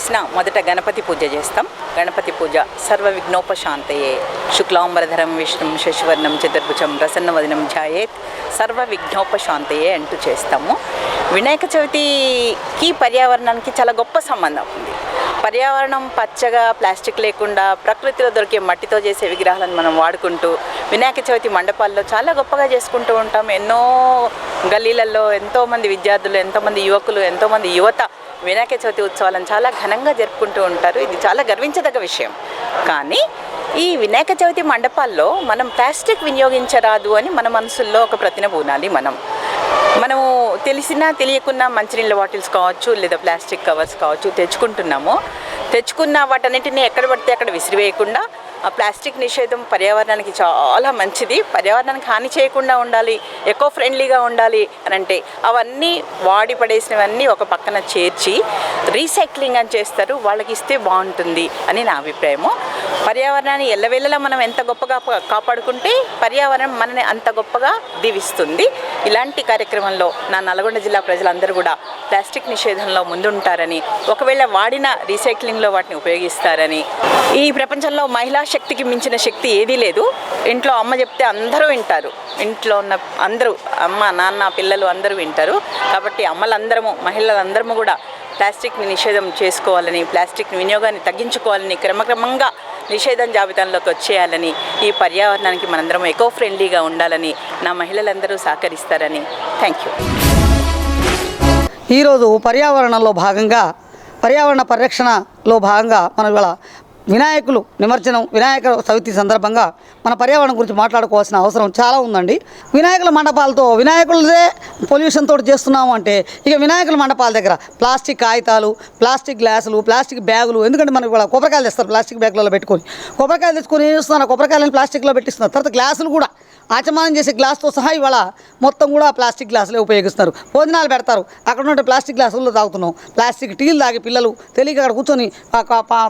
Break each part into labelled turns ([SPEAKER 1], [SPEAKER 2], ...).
[SPEAKER 1] చేసిన మొదట గణపతి పూజ చేస్తాం. గణపతి పూజ సర్వ విఘ్నోపశాంతయే శుక్లాంబరధరం విష్ణుం శశివర్ణం చతుర్భుజం ప్రసన్నవదనం ఛాయేత్ సర్వ విఘ్నోపశాంతయే అంటూ చేస్తాము. వినాయక చవితికి పర్యావరణానికి చాలా గొప్ప సంబంధం ఉంది. పర్యావరణం పచ్చగా ప్లాస్టిక్ లేకుండా ప్రకృతిలో దొరికే మట్టితో చేసే విగ్రహాలను మనం వాడుకుంటూ వినాయక చవితి మండపాల్లో చాలా గొప్పగా చేసుకుంటూ ఉంటాం. ఎన్నో గల్లీలలో ఎంతోమంది విద్యార్థులు ఎంతోమంది యువకులు ఎంతోమంది యువత వినాయక చవితి ఉత్సవాలను చాలా ఘనంగా జరుపుకుంటూ ఉంటారు. ఇది చాలా గర్వించదగ్గ విషయం. కానీ ఈ వినాయక చవితి మండపాల్లో మనం ప్లాస్టిక్ వినియోగించరాదు అని మన మనసుల్లో ఒక ప్రతిన పూనాలి మనం. మనము తెలిసినా తెలియకున్నా మంచినీళ్ళ బాటిల్స్ కావచ్చు లేదా ప్లాస్టిక్ కవర్స్ కావచ్చు తెచ్చుకుంటున్నాము. తెచ్చుకున్న వాటన్నిటిని ఎక్కడ పడితే అక్కడ విసిరివేయకుండా ప్లాస్టిక్ నిషేధం పర్యావరణానికి చాలా మంచిది. పర్యావరణానికి హాని చేయకుండా ఉండాలి ఎకో ఫ్రెండ్లీగా ఉండాలి అని అంటే అవన్నీ వాడి పడేసినవన్నీ ఒక పక్కన చేర్చి రీసైక్లింగ్ అని చేస్తారు వాళ్ళకి ఇస్తే బాగుంటుంది అని నా అభిప్రాయము. పర్యావరణాన్ని ఎల్లవేళలా మనం ఎంత గొప్పగా కాపాడుకుంటే పర్యావరణం మనని అంత గొప్పగా దీవిస్తుంది. ఇలాంటి కార్యక్రమంలో నా నల్గొండ జిల్లా ప్రజలందరూ కూడా ప్లాస్టిక్ నిషేధంలో ముందుంటారని ఒకవేళ వాడిన రీసైక్లింగ్లో వాటిని ఉపయోగిస్తారని ఈ ప్రపంచంలో మహిళా శక్తికి మించిన శక్తి ఏదీ లేదు. ఇంట్లో అమ్మ చెప్తే అందరూ వింటారు. ఇంట్లో ఉన్న అందరూ అమ్మ నాన్న పిల్లలు అందరూ వింటారు. కాబట్టి అమ్మలందరము మహిళలందరము కూడా ప్లాస్టిక్ని నిషేధం చేసుకోవాలని ప్లాస్టిక్ వినియోగాన్ని తగ్గించుకోవాలని క్రమక్రమంగా నిషేధం జాబితాలోకి వచ్చేయాలని ఈ పర్యావరణానికి మనందరం ఎకో ఫ్రెండ్లీగా ఉండాలని నా మహిళలందరూ సహకరిస్తారని. థ్యాంక్ యూ
[SPEAKER 2] ఈరోజు పర్యావరణంలో భాగంగా పర్యావరణ పరిరక్షణలో భాగంగా మనం ఇవాళ వినాయకులు నిమజ్జనం వినాయక చవితి సందర్భంగా మన పర్యావరణం గురించి మాట్లాడుకోవాల్సిన అవసరం చాలా ఉందండి. వినాయకుల మండపాలతో వినాయకులదే పొల్యూషన్ తోటి చేస్తున్నాము అంటే ఇక వినాయకుల మండపాల దగ్గర ప్లాస్టిక్ కాగితాలు ప్లాస్టిక్ గ్లాసులు ప్లాస్టిక్ బ్యాగులు ఎందుకంటే మనం కూడా కొబ్బరికాయలు తెస్తారు ప్లాస్టిక్ బ్యాగులలో పెట్టుకొని. కొబ్బరికాయలు తెచ్చుకొని ఏం చేస్తున్నారు? కొబ్బరికాయలను ప్లాస్టిక్లో పెట్టిస్తున్నారు. తర్వాత గ్లాసులు కూడా ఆచమానం చేసే గ్లాస్తో సహా ఇవాళ మొత్తం కూడా ప్లాస్టిక్ గ్లాసులే ఉపయోగిస్తారు భోజనాలు పెడతారు. అక్కడ ఉండే ప్లాస్టిక్ గ్లాసుల్లో తాగుతున్నాం. ప్లాస్టిక్ టీలు తాగి పిల్లలు తెలియక అక్కడ కూర్చొని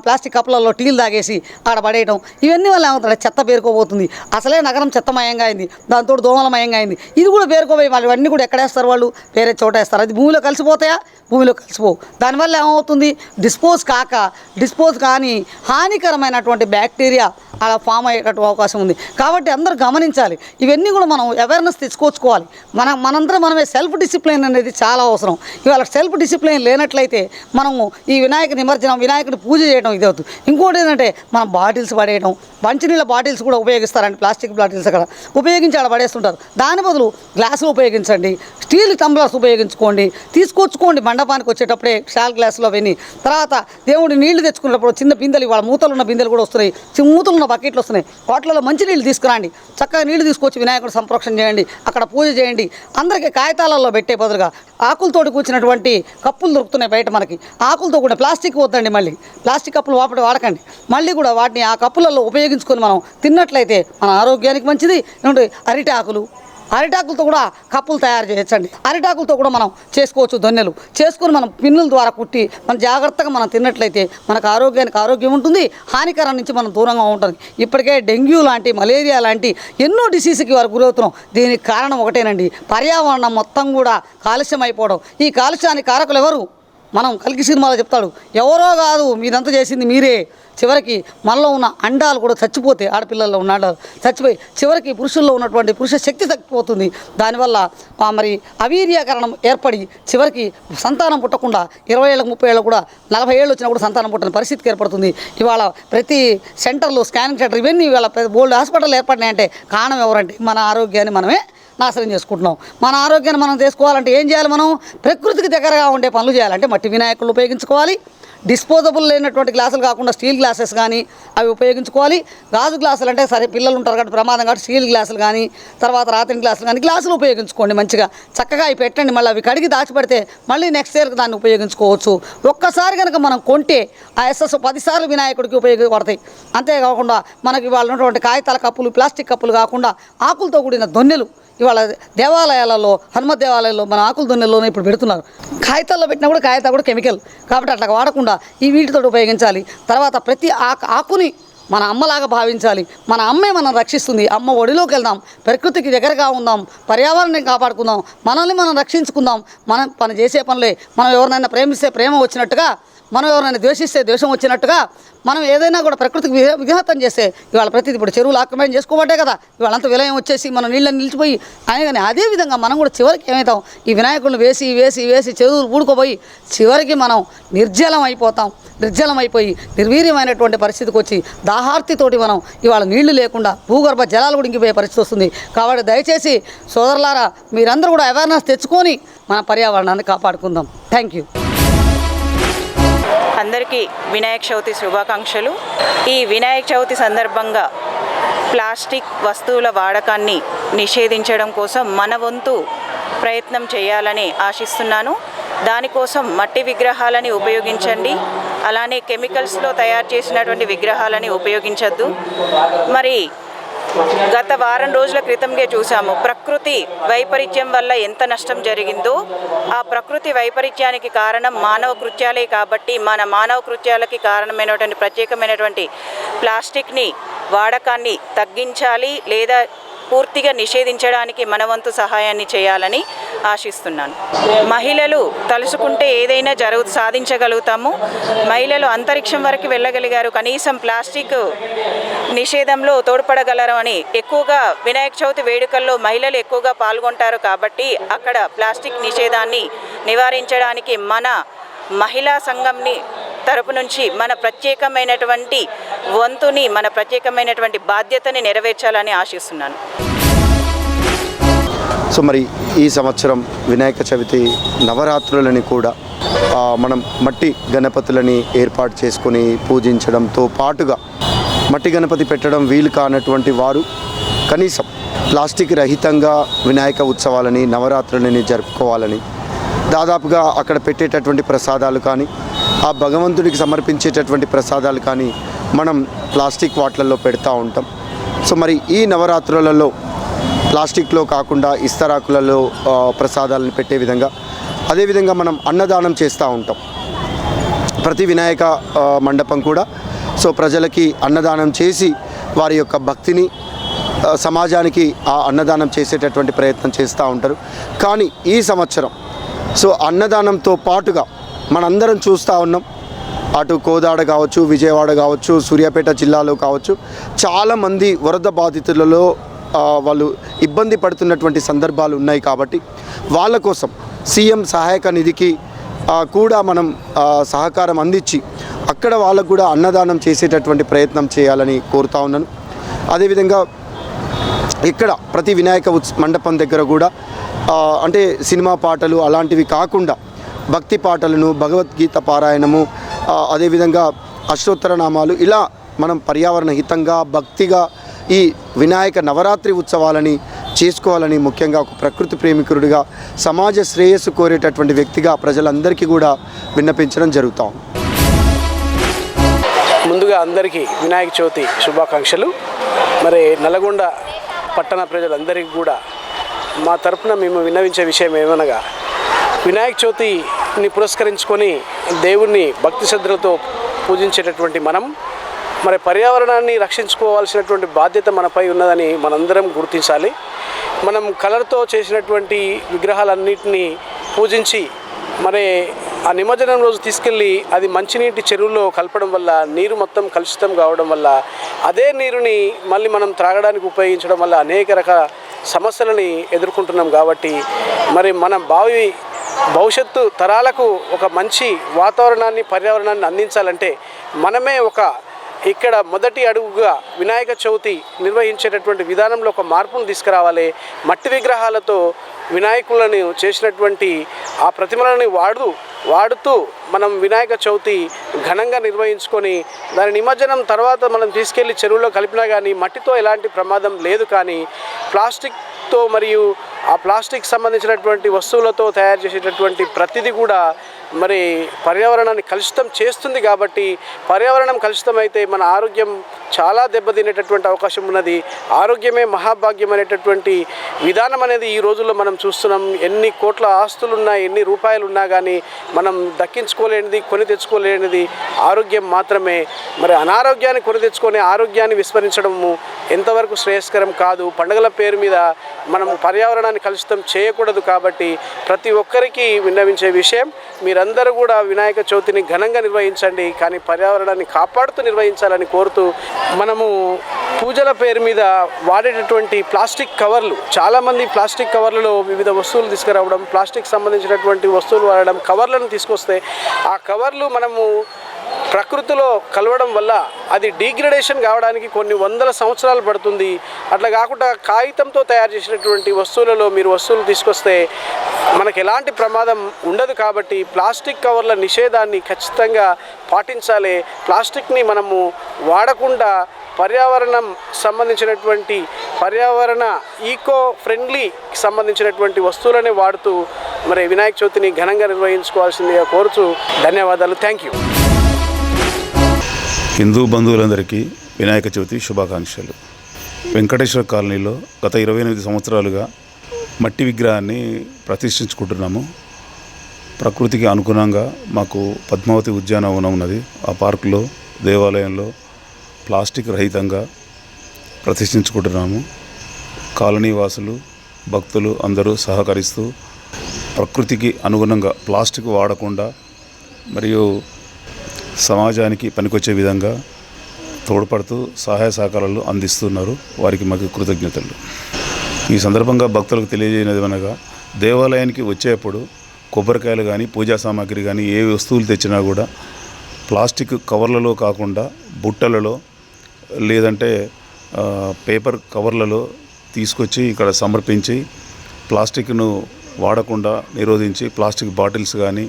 [SPEAKER 2] ప్లాస్టిక్ కప్పులలో టీలు తాగేసి ఆడ పడేయడం ఇవన్నీ వల్ల ఏమవుతుంది చెత్త పేరుకోబోతుంది. అసలే నగరం చెత్తమయంగా అయింది. దాంతో దోమలమయంగా అయింది. ఇది కూడా పేరుకోబోయి వాళ్ళు ఇవన్నీ కూడా ఎక్కడేస్తారు వాళ్ళు? వేరే చోట వేస్తారు. అది భూమిలో కలిసిపోతాయా? భూమిలో కలిసిపోవు. దానివల్ల ఏమవుతుంది? డిస్పోజ్ కాక డిస్పోజ్ కానీ హానికరమైనటువంటి బ్యాక్టీరియా అలా ఫామ్ అయ్యేటట్టు అవకాశం ఉంది. కాబట్టి అందరూ గమనించాలి. ఇవన్నీ కూడా మనం అవేర్నెస్ తెచ్చుకోవాలి మన మనందరం మనమే సెల్ఫ్ డిసిప్లిన్ అనేది చాలా అవసరం. ఇవాళ సెల్ఫ్ డిసిప్లిన్ లేనట్లయితే మనము ఈ వినాయక నిమజ్జనం వినాయకుడి పూజ చేయడం ఇది అవుతుంది ఇంకోటి ఏంటంటే మనం బాటిల్స్ పడేయడం మంచినీళ్ళ బాటిల్స్ కూడా ఉపయోగిస్తారండి ప్లాస్టిక్ బాటిల్స్ అక్కడ. ఉపయోగించి అక్కడ పడేస్తుంటారు. దాని బదులు గ్లాసులు ఉపయోగించండి స్టీల్ టంబ్లర్స్ ఉపయోగించుకోండి తీసుకొచ్చుకోండి మండపానికి వచ్చేటప్పుడే షాల్ గ్లాసులో విని తర్వాత దేవుడి నీళ్ళు తెచ్చుకున్నప్పుడు చిన్న బిందెలు ఇవాళ మూతలు ఉన్న బిందెలు కూడా వస్తున్నాయి. చిన్న మూతలు ఉన్న బకెట్లు వస్తున్నాయి. వాటిలో మంచి నీళ్ళు తీసుకురండి. చక్కగా నీళ్ళు తీసుకొచ్చి వినాయకుడు సంప్రోక్షణ చేయండి అక్కడ పూజ చేయండి. అందరికీ కాగితాలలో పెట్టే బదులుగా ఆకులతోటి కూర్చున్నటువంటి కప్పులు దొరుకుతున్నాయి బయట మనకి. ఆకులతో కూడా ప్లాస్టిక్ వద్దండి మళ్ళీ. ప్లాస్టిక్ కప్పులు వాపటి వాడకండి. మళ్ళీ కూడా వాటిని ఆ కప్పులలో ఉపయోగించుకొని మనం తిన్నట్లయితే మన ఆరోగ్యానికి మంచిది. ఏమంటే అరిటాకులు. అరిటాకులతో కూడా కప్పులు తయారు చేయొచ్చండి. అరిటాకులతో కూడా మనం చేసుకోవచ్చు దొన్నెలు చేసుకొని మనం పిన్నుల ద్వారా కుట్టి మనం జాగ్రత్తగా మనం తిన్నట్లయితే మనకు ఆరోగ్యానికి ఆరోగ్యం ఉంటుంది. హానికరం నుంచి మనం దూరంగా ఉంటుంది ఇప్పటికే డెంగ్యూ లాంటి మలేరియా లాంటి ఎన్నో డిసీజ్కి వారు గురవుతున్నాం. దీనికి కారణం ఒకటేనండి. పర్యావరణం మొత్తం కూడా కాలుష్యం అయిపోవడం. ఈ కాలుష్యానికి కారకులు ఎవరు? మనం కలికి సినిమాలో చెప్తాడు ఎవరో కాదు మీరంతా చేసింది మీరే. చివరికి మనలో ఉన్న అండాలు కూడా చచ్చిపోతాయి ఆడపిల్లల్లో ఉన్న అండాలు చచ్చిపోయి చివరికి పురుషుల్లో ఉన్నటువంటి పురుష శక్తి తగ్గిపోతుంది. దానివల్ల మరి అవీర్యకరణం ఏర్పడి చివరికి సంతానం పుట్టకుండా ఇరవై ఏళ్ళకు ముప్పై ఏళ్ళు కూడా నలభై ఏళ్ళు వచ్చినా కూడా సంతానం పుట్టని పరిస్థితికి ఏర్పడుతుంది. ఇవాళ ప్రతి సెంటర్లో స్కానింగ్ సెంటర్ ఇవన్నీ ఇవాళ బోల్డ్ హాస్పిటల్ ఏర్పడినాయంటే కారణం ఎవరంటే మన ఆరోగ్యాన్ని మనమే నాశనం చేసుకుంటున్నాం. మన ఆరోగ్యాన్ని మనం చేసుకోవాలంటే ఏం చేయాలి మనం? ప్రకృతికి దగ్గరగా ఉండే పనులు చేయాలంటే మట్టి వినాయకులు ఉపయోగించుకోవాలి. డిస్పోజబుల్ లేనటువంటి గ్లాసులు కాకుండా స్టీల్ గ్లాసెస్ కానీ అవి ఉపయోగించుకోవాలి. గాజు గ్లాసులు అంటే సరే పిల్లలు ఉంటారు కాబట్టి ప్రమాదం కాబట్టి స్టీల్ గ్లాసులు కానీ తర్వాత రాత్రి గ్లాసులు కానీ గ్లాసులు ఉపయోగించుకోండి మంచిగా. చక్కగా అవి పెట్టండి మళ్ళీ అవి కడిగి దాచిపెడితే మళ్ళీ నెక్స్ట్ ఇయర్కి దాన్ని ఉపయోగించుకోవచ్చు. ఒక్కసారి కనుక మనం కొంటే ఆ ఎస్ఎస్ పదిసార్లు వినాయకుడికి ఉపయోగపడతాయి. అంతేకాకుండా మనకి వాళ్ళు ఉన్నటువంటి కాగితాల కప్పులు ప్లాస్టిక్ కప్పులు కాకుండా ఆకులతో కూడిన దొన్నెలు ఇవాళ దేవాలయాలలో హనుమ దేవాలయాల్లో మన ఆకుల దొన్నెల్లోనే ఇప్పుడు పెడుతున్నారు. కాగితాల్లో పెట్టినా కూడా కాగితాలు కూడా కెమికల్. కాబట్టి అట్లా వాడకుండా ఈ వీటితో ఉపయోగించాలి. తర్వాత ప్రతి ఆకుని మన అమ్మలాగా భావించాలి. మన అమ్మే మనం రక్షిస్తుంది. అమ్మ ఒడిలోకి వెళ్దాం. ప్రకృతికి దగ్గరగా ఉందాం. పర్యావరణాన్ని కాపాడుకుందాం. మనల్ని మనం రక్షించుకుందాం. మనం పని చేసే పనులే. మనం ఎవరినైనా ప్రేమిస్తే ప్రేమ వచ్చినట్టుగా మనం ఎవరైనా ద్వేషిస్తే ద్వేషం వచ్చినట్టుగా మనం ఏదైనా కూడా ప్రకృతికి విఘాతం చేస్తే ఇవాళ ప్రతిది ఇప్పుడు చెరువులు ఆక్రమణ చేసుకోబట్టే కదా. ఇవాళ అంత విలయం వచ్చేసి మనం నీళ్ళని నిలిచిపోయి ఆయన కానీ అదే విధంగా మనం కూడా చివరికి ఏమవుతాం ఈ వినాయకులను వేసి వేసి వేసి చెరువులు పూడుకోపోయి చివరికి మనం నిర్జలం అయిపోతాం. నిర్జలం అయిపోయి నిర్వీర్యమైనటువంటి పరిస్థితికి వచ్చి దాహార్తితోటి మనం ఇవాళ నీళ్ళు లేకుండా భూగర్భ జలాలు కూడా ఇంకిపోయే పరిస్థితి వస్తుంది. కాబట్టి దయచేసి సోదరులారా మీరందరూ కూడా అవేర్నెస్ తెచ్చుకొని మన పర్యావరణాన్ని కాపాడుకుందాం. థ్యాంక్ యూ
[SPEAKER 3] అందరికీ వినాయక చవితి శుభాకాంక్షలు. ఈ వినాయక చవితి సందర్భంగా ప్లాస్టిక్ వస్తువుల వాడకాన్ని నిషేధించడం కోసం మన వంతు ప్రయత్నం చేయాలని ఆశిస్తున్నాను. దానికోసం మట్టి విగ్రహాలని ఉపయోగించండి. అలానే కెమికల్స్లో తయారు చేసినటువంటి విగ్రహాలని ఉపయోగించద్దు. మరి గత వారం రోజుల క్రితంగా చూసాము ప్రకృతి వైపరీత్యం వల్ల ఎంత నష్టం జరిగిందో ఆ ప్రకృతి వైపరీత్యానికి కారణం మానవ కృత్యాలే కాబట్టి మన మానవ కృత్యాలకి కారణమైనటువంటి ప్రత్యేకమైనటువంటి ప్లాస్టిక్ని వాడకాన్ని తగ్గించాలి లేదా పూర్తిగా నిషేధించడానికి మనవంతు సహాయాన్ని చేయాలని ఆశిస్తున్నాను. మహిళలు తలుసుకుంటే ఏదైనా జరుగు సాధించగలుగుతాము. మహిళలు అంతరిక్షం వరకు వెళ్ళగలిగారు. కనీసం ప్లాస్టిక్ నిషేధంలో తోడ్పడగలరు అని ఎక్కువగా వినాయక చవితి వేడుకల్లో మహిళలు ఎక్కువగా పాల్గొంటారు కాబట్టి అక్కడ ప్లాస్టిక్ నిషేధాన్ని నివారించడానికి మన మహిళా సంఘంని తరపు నుంచి మన ప్రత్యేకమైనటువంటి వంతుని మన ప్రత్యేకమైనటువంటి బాధ్యతని నెరవేర్చాలని ఆశిస్తున్నాను.
[SPEAKER 4] సో మరి ఈ సంవత్సరం వినాయక చవితి నవరాత్రులని కూడా మనం మట్టి గణపతులని ఏర్పాటు చేసుకొని పూజించడంతో పాటుగా మట్టి గణపతి పెట్టడం వీలు కానటువంటి వారు కనీసం ప్లాస్టిక్ రహితంగా వినాయక ఉత్సవాలని నవరాత్రులని జరుపుకోవాలని దాదాపుగా అక్కడ పెట్టేటటువంటి ప్రసాదాలు కానీ ఆ భగవంతుడికి సమర్పించేటటువంటి ప్రసాదాలు కానీ మనం ప్లాస్టిక్ వాట్లలో పెడతా ఉంటాం. సో మరి ఈ నవరాత్రులలో ప్లాస్టిక్లో కాకుండా ఇస్తరాకులలో ప్రసాదాలను పెట్టే విధంగా అదేవిధంగా మనం అన్నదానం చేస్తూ ఉంటాం. ప్రతి వినాయక మండపం కూడా. సో ప్రజలకి అన్నదానం చేసి వారి యొక్క భక్తిని సమాజానికి ఆ అన్నదానం చేసేటటువంటి ప్రయత్నం చేస్తూ ఉంటారు. కానీ ఈ సంవత్సరం సో అన్నదానంతో పాటుగా మనందరం చూస్తూ ఉన్నాం. అటు కోదాడ కావచ్చు విజయవాడ కావచ్చు సూర్యాపేట జిల్లాలో కావచ్చు. చాలామంది వరద బాధితులలో వాళ్ళు ఇబ్బంది పడుతున్నటువంటి సందర్భాలు ఉన్నాయి కాబట్టి వాళ్ళ కోసం సీఎం సహాయక నిధికి కూడా మనం సహకారం అందించి అక్కడ వాళ్ళకు కూడా అన్నదానం చేసేటటువంటి ప్రయత్నం చేయాలని కోరుతా ఉన్నాను. అదేవిధంగా ఇక్కడ ప్రతి వినాయక మండపం దగ్గర కూడా అంటే సినిమా పాటలు అలాంటివి కాకుండా భక్తి పాటలను భగవద్గీత పారాయణము అదేవిధంగా అష్టోత్తర నామాలు ఇలా మనం పర్యావరణ హితంగా భక్తిగా ఈ వినాయక నవరాత్రి ఉత్సవాలని చేసుకోవాలని ముఖ్యంగా ఒక ప్రకృతి ప్రేమికుడిగా సమాజ శ్రేయస్సు కోరేటటువంటి వ్యక్తిగా ప్రజలందరికీ కూడా విన్నపించడం జరుగుతాం.
[SPEAKER 5] ముందుగా అందరికీ వినాయక చవితి శుభాకాంక్షలు. మరి నల్గొండ పట్టణ ప్రజలందరికీ కూడా మా తరపున మేము విన్నవించే విషయం ఏమనగా వినాయక చవితిని పురస్కరించుకొని దేవుణ్ణి భక్తి శ్రద్ధలతో పూజించేటటువంటి మనం మరి పర్యావరణాన్ని రక్షించుకోవాల్సినటువంటి బాధ్యత మనపై ఉన్నదని మనందరం గుర్తించాలి. మనం కలర్తో చేసినటువంటి విగ్రహాలన్నింటినీ పూజించి మరి ఆ నిమజ్జనం రోజు తీసుకెళ్ళి అది మంచినీటి చెరువులో కలపడం వల్ల నీరు మొత్తం కలుషితం కావడం వల్ల అదే నీరుని మళ్ళీ మనం త్రాగడానికి ఉపయోగించడం వల్ల అనేక రకాల సమస్యలని ఎదుర్కొంటున్నాం కాబట్టి మరి మన భావి భవిష్యత్తు తరాలకు ఒక మంచి వాతావరణాన్ని పర్యావరణాన్ని అందించాలంటే మనమే ఒక ఇక్కడ మొదటి అడుగుగా వినాయక చవితి నిర్వహించేటటువంటి విధానంలో ఒక మార్పును తీసుకురావాలి. మట్టి విగ్రహాలతో వినాయకులను చేసినటువంటి ఆ ప్రతిమలని వాడు వాడుతూ మనం వినాయక చవితి ఘనంగా నిర్వహించుకొని దాని నిమజ్జనం తర్వాత మనం తీసుకెళ్ళి చెరువులో కలిపినా కానీ మట్టితో ఎలాంటి ప్రమాదం లేదు కానీ ప్లాస్టిక్ ప్లాస్టిక్తో మరియు ఆ ప్లాస్టిక్ సంబంధించినటువంటి వస్తువులతో తయారు చేసేటటువంటి ప్రతిదీ కూడా మరి పర్యావరణాన్ని కలుషితం చేస్తుంది కాబట్టి పర్యావరణం కలుషితం అయితే మన ఆరోగ్యం చాలా దెబ్బతినేటటువంటి అవకాశం ఉన్నది. ఆరోగ్యమే మహాభాగ్యం అనేటటువంటి విధానం అనేది ఈ రోజుల్లో మనం చూస్తున్నాం. ఎన్ని కోట్ల ఆస్తులు ఉన్నాయి ఎన్ని రూపాయలు ఉన్నా కానీ మనం దక్కించుకోలేనిది కొని తెచ్చుకోలేనిది ఆరోగ్యం మాత్రమే. మరి అనారోగ్యాన్ని కొని తెచ్చుకొని ఆరోగ్యాన్ని విస్మరించడము ఎంతవరకు శ్రేయస్కరం కాదు. పండుగల పేరు మీద మనం పర్యావరణాన్ని పర్యావరణాన్ని కలుషితం చేయకూడదు కాబట్టి ప్రతి ఒక్కరికి విన్నవించే విషయం మీరందరూ కూడా వినాయక చవితిని ఘనంగా నిర్వహించండి కానీ పర్యావరణాన్ని కాపాడుతూ నిర్వహించాలని కోరుతూ మనము పూజల పేరు మీద వాడేటటువంటి ప్లాస్టిక్ కవర్లు చాలామంది ప్లాస్టిక్ కవర్లలో వివిధ వస్తువులు తీసుకురావడం ప్లాస్టిక్ సంబంధించినటువంటి వస్తువులు వాడడం కవర్లను తీసుకొస్తే ఆ కవర్లు మనము ప్రకృతిలో కలవడం వల్ల అది డీగ్రేడేషన్ కావడానికి కొన్ని వందల సంవత్సరాలు పడుతుంది. అట్లా కాకుండా కాగితంతో తయారు చేసినటువంటి వస్తువులలో మీరు వస్తువులు తీసుకొస్తే మనకు ఎలాంటి ప్రమాదం ఉండదు కాబట్టి ప్లాస్టిక్ కవర్ల నిషేధాన్ని ఖచ్చితంగా పాటించాలి. ప్లాస్టిక్ని మనము వాడకుండా పర్యావరణం సంబంధించినటువంటి పర్యావరణ ఈకో ఫ్రెండ్లీ సంబంధించినటువంటి వస్తువులనే వాడుతూ మరి వినాయక చవితిని ఘనంగా నిర్వహించుకోవాల్సిందిగా కోరుచు ధన్యవాదాలు. థ్యాంక్ యూ
[SPEAKER 6] హిందూ బంధువులందరికీ వినాయక చవితి శుభాకాంక్షలు. వెంకటేశ్వర కాలనీలో గత ఇరవై ఎనిమిది సంవత్సరాలుగా మట్టి విగ్రహాన్ని ప్రతిష్ఠించుకుంటున్నాము. ప్రకృతికి అనుగుణంగా మాకు పద్మావతి ఉద్యానవనం ఉన్నది. ఆ పార్కులో దేవాలయంలో ప్లాస్టిక్ రహితంగా ప్రతిష్ఠించుకుంటున్నాము. కాలనీ వాసులు భక్తులు అందరూ సహకరిస్తూ ప్రకృతికి అనుగుణంగా ప్లాస్టిక్ వాడకుండా మరియు సమాజానికి పనికొచ్చే విధంగా తోడ్పడుతూ సహాయ సహకారాలు అందిస్తున్నారు. వారికి మాకు కృతజ్ఞతలు. ఈ సందర్భంగా భక్తులకు తెలియజేయనది అనగా దేవాలయానికి వచ్చేప్పుడు కొబ్బరికాయలు కానీ పూజా సామాగ్రి కానీ ఏ వస్తువులు తెచ్చినా కూడా ప్లాస్టిక్ కవర్లలో కాకుండా బుట్టలలో లేదంటే పేపర్ కవర్లలో తీసుకొచ్చి ఇక్కడ సమర్పించి ప్లాస్టిక్ను వాడకుండా నిరోధించి ప్లాస్టిక్ బాటిల్స్ కానీ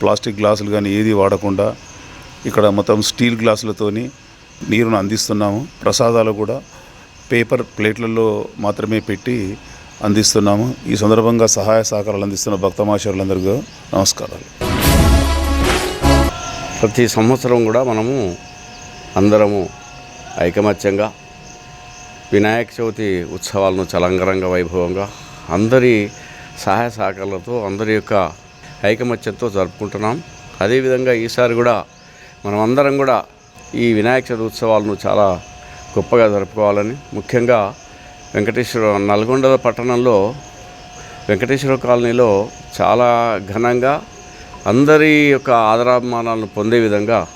[SPEAKER 6] ప్లాస్టిక్ గ్లాసులు కానీ ఏది వాడకుండా ఇక్కడ మొత్తం స్టీల్ గ్లాసులతోని నీరును అందిస్తున్నాము. ప్రసాదాలు కూడా పేపర్ ప్లేట్లలో మాత్రమే పెట్టి అందిస్తున్నాము. ఈ సందర్భంగా సహాయ సహకారాలు అందిస్తున్న భక్తమాచారులందరికీ నమస్కారాలు.
[SPEAKER 7] ప్రతి సంవత్సరం కూడా మనము అందరము ఐకమత్యంగా వినాయక చవితి ఉత్సవాలను చాలా వైభవంగా అందరి సహాయ సహకారాలతో అందరి యొక్క ఐకమత్యంతో జరుపుకుంటున్నాం. అదేవిధంగా ఈసారి కూడా మనం అందరం కూడా ఈ వినాయక చవితి ఉత్సవాలను చాలా గొప్పగా జరుపుకోవాలని. ముఖ్యంగా వెంకటేశ్వర నల్గొండ పట్టణంలో వెంకటేశ్వర కాలనీలో చాలా ఘనంగా అందరి యొక్క ఆదరాభిమానాలను పొందే విధంగా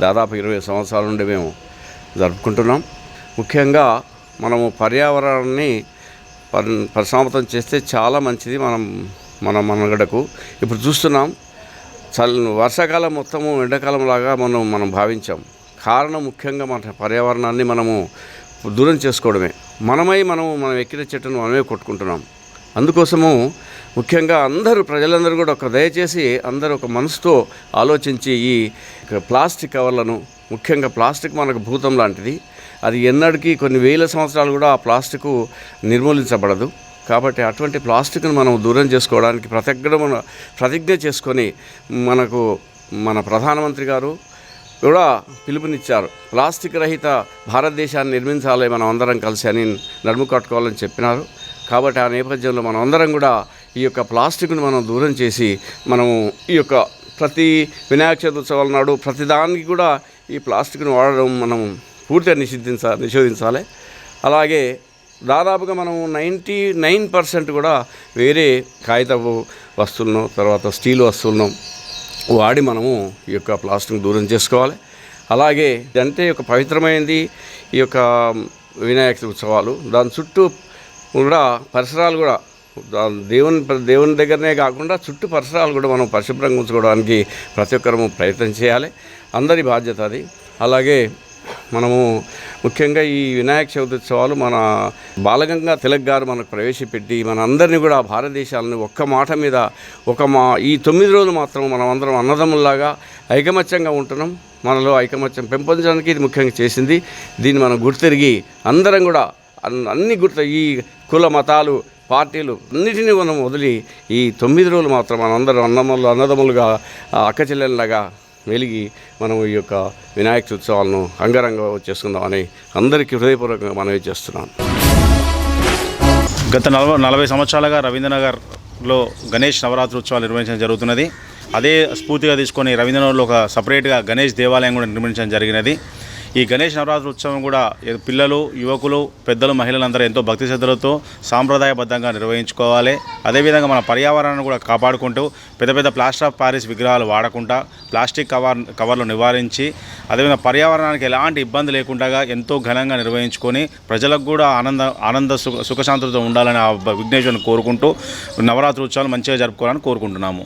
[SPEAKER 7] దాదాపు ఇరవై సంవత్సరాల నుండి మేము జరుపుకుంటున్నాం. ముఖ్యంగా మనము పర్యావరణాన్ని పరి పరిసమాప్తం చేస్తే చాలా మంచిది. మనం మన మనగడకు. ఇప్పుడు చూస్తున్నాం చల్ వర్షాకాలం మొత్తము ఎండాకాలం లాగా మనం మనం భావించాం. కారణం ముఖ్యంగా మన పర్యావరణాన్ని మనము దూరం చేసుకోవడమే. మనమై మనము మనం ఎక్కిన చెట్టును మనమే కొట్టుకుంటున్నాం. అందుకోసము ముఖ్యంగా అందరూ ప్రజలందరూ కూడా ఒక దయచేసి అందరూ ఒక మనసుతో ఆలోచించి ఈ ప్లాస్టిక్ కవర్లను ముఖ్యంగా ప్లాస్టిక్ మనకు భూతం లాంటిది. అది ఎన్నటికీ కొన్ని వేల సంవత్సరాలు కూడా ఆ ప్లాస్టిక్ నిర్మూలించబడదు. కాబట్టి అటువంటి ప్లాస్టిక్ను మనం దూరం చేసుకోవడానికి ప్రతిజ్ఞ మన ప్రతిజ్ఞ చేసుకొని మనకు మన ప్రధానమంత్రి గారు కూడా పిలుపునిచ్చారు. ప్లాస్టిక్ రహిత భారతదేశాన్ని నిర్మించాలి మనం అందరం కలిసి అని నడుము కట్టుకోవాలని చెప్పినారు. కాబట్టి ఆ నేపథ్యంలో మనం అందరం కూడా ఈ యొక్క ప్లాస్టిక్ను మనం దూరం చేసి మనము ఈ యొక్క ప్రతి వినాయక చవితి ఉత్సవాల నాడు ప్రతి దానికి కూడా ఈ ప్లాస్టిక్ను వాడడం మనం పూర్తిగా నిషేధించాలి నిషేధించాలి. అలాగే దాదాపుగా మనం నైంటీ నైన్ పర్సెంట్ కూడా వేరే కాగితపు వస్తువులను తర్వాత స్టీల్ వస్తువులను వాడి మనము ఈ యొక్క ప్లాస్టిక్ దూరం చేసుకోవాలి. అలాగే అంటే ఒక పవిత్రమైనది ఈ యొక్క వినాయక ఉత్సవాలు. దాని చుట్టూ కూడా పరిసరాలు కూడా దేవుని దేవుని దగ్గరనే కాకుండా చుట్టూ పరిసరాలు కూడా మనం పరిశుభ్రంగా ఉంచుకోవడానికి ప్రతి ఒక్కరము ప్రయత్నం చేయాలి. అందరి బాధ్యత అది. అలాగే మనము ముఖ్యంగా ఈ వినాయక చవితి ఉత్సవాలు మన బాలగంగా తిలక్ గారు మనకు ప్రవేశపెట్టి మన అందరినీ కూడా భారతదేశాలను ఒక్క మాట మీద ఒక మా ఈ తొమ్మిది రోజులు మాత్రం మనం అందరం అన్నదమ్ముల్లాగా ఐకమత్యంగా ఉంటున్నాం. మనలో ఐకమత్యం పెంపొందడానికి ఇది ముఖ్యంగా చేసింది. దీన్ని మనం గుర్తిరిగి అందరం కూడా అన్ని గుర్తు ఈ కుల మతాలు పార్టీలు అన్నిటినీ మనం వదిలి ఈ తొమ్మిది రోజులు మాత్రం మనందరం అన్నదమ్ములు అన్నదమ్ములుగా ఆ, అక్క చెల్లెళ్ళగా వెలిగి మనం ఈ యొక్క వినాయక చవితి ఉత్సవాలను అంగరంగ చేసుకుందామని అందరికీ హృదయపూర్వకంగా మనవి చేస్తున్నాను.
[SPEAKER 8] గత నలభై నలభై సంవత్సరాలుగా రవీంద్రనగర్లో గణేష్ నవరాత్రి ఉత్సవాలు నిర్వహించడం జరుగుతున్నది. అదే స్ఫూర్తిగా తీసుకొని రవీంద్రనగర్లో ఒక సపరేట్గా గణేష్ దేవాలయం కూడా నిర్మించడం జరిగినది. ఈ గణేష్ నవరాత్రి ఉత్సవం కూడా పిల్లలు యువకులు పెద్దలు మహిళలందరూ ఎంతో భక్తి శ్రద్ధలతో సాంప్రదాయబద్ధంగా నిర్వహించుకోవాలి. అదేవిధంగా మన పర్యావరణాన్ని కూడా కాపాడుకుంటూ పెద్ద పెద్ద ప్లాస్టర్ ఆఫ్ ప్యారిస్ విగ్రహాలు వాడకుండా ప్లాస్టిక్ కవర్ కవర్లు నివారించి అదేవిధంగా పర్యావరణానికి ఎలాంటి ఇబ్బంది లేకుండా ఎంతో ఘనంగా నిర్వహించుకొని ప్రజలకు కూడా ఆనంద ఆనంద సుఖ సుఖశాంతులతో ఉండాలని ఆ విఘ్నేశ్వరుని కోరుకుంటూ నవరాత్రి ఉత్సవాలు మంచిగా జరుపుకోవాలని కోరుకుంటున్నాము.